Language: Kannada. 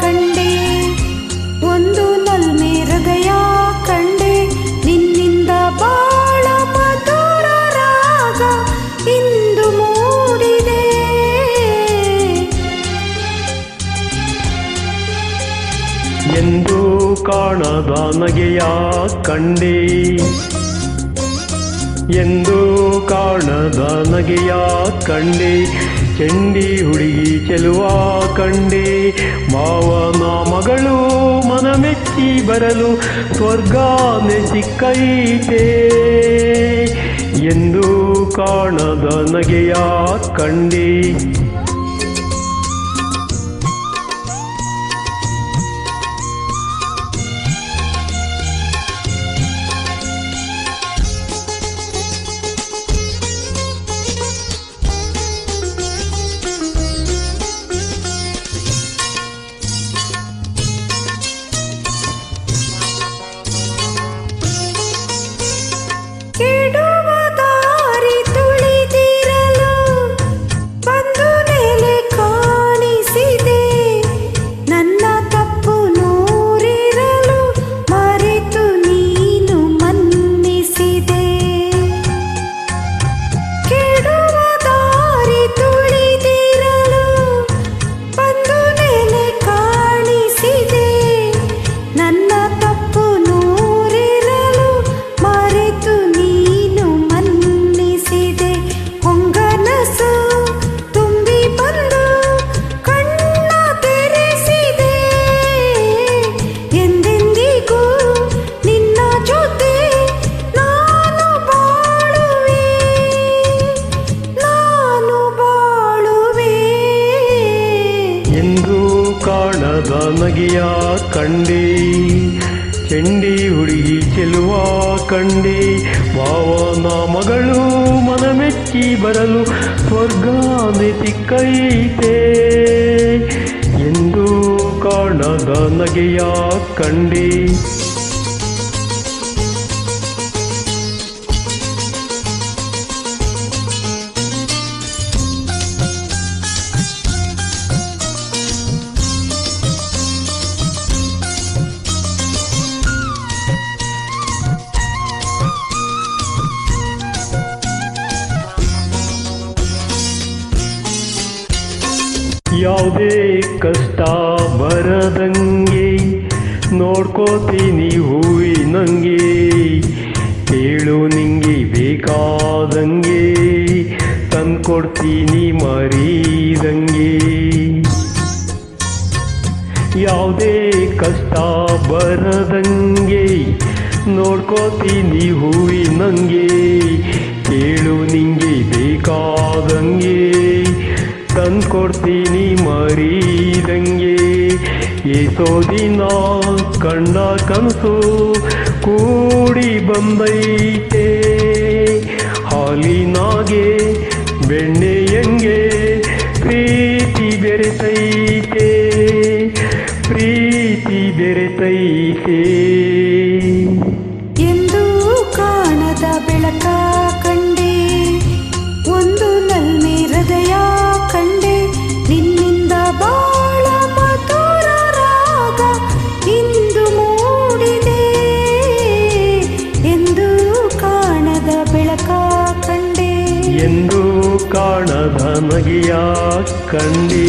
ಕಂಡೆ, ಒಂದು ನಲ್ಮೆ ಹೃದಯ ಕಂಡೆ, ನಿನ್ನಿಂದ ಬಾಳ ಮಧುರ ರಾಗ ಇಂದು ಮೂಡಿದೆ. ಎಂದು ಕಾಣದ ನಗೆಯ ಕಂಡೆ, ಎಂದು ಕಾಣದ ಕಂಡೆ ಚಂಡಿ ಹುಡುಗಿ ಚೆಲುವ ಕಂಡೆ ಮಾವನ ಮಗಳು ಮನಮೆಚ್ಚಿ ಬರಲು ಸ್ವರ್ಗಾನೆ ಸಿಕ್ಕೈತೆ ಎಂದು ಕಾಣದ ನಗೆಯ ಕಂಡೆ ನಗೆಯ ಕಂಡಿ ಚಂಡಿ ಹುಡುಗಿ ಚೆಲುವ ಕಂಡಿ, ಭಾವನ ಮಗಳು ಮನಮೆಚ್ಚಿ ಬರಲು ಸ್ವರ್ಗಾನೆ ತಿಕ್ಕೈತೆ. ಎಂದು ಕಾಣದ ನಗೆಯ ಕಂಡೆ ಯಾವುದೇ ಕಷ್ಟ ಬರದಂಗೆ ನೋಡ್ಕೋತೀನಿ ಹೂವಿನಂಗೆ ಕೇಳು ನಿಂಗೆ ಬೇಕಾದಂಗೆ ತಂದ್ಕೊಡ್ತೀನಿ ಮರೀದಂಗೆ. ಯಾವುದೇ ಕಷ್ಟ ಬರದಂಗೆ ನೋಡ್ಕೋತೀನಿ ಹೂವಿನಂಗೆ. ಕೇಳು ನಿಂಗೆ ಬೇಕಾದಂಗೆ. ತಂದ್ಕೊಡ್ತೀನಿ ಮರೀದಂಗೆ. ಏಸೋ ದಿನ ಕಂಡ ಕನಸು ಕೂಡಿ ಬಂದೈತೆ. ಹಾಲಿನಾಗೆ ಬೆಣ್ಣೆಯಂಗೆ ಪ್ರೀತಿ ಬೆರೆತೈತೆ. ಪ್ರೀತಿ ಬೆರೆತೈತೆ. ಎಂದು ಕಾಣದ ಬೆಳಕ ಕಾಣದ ನಗೆಯ ಕಂಡೀ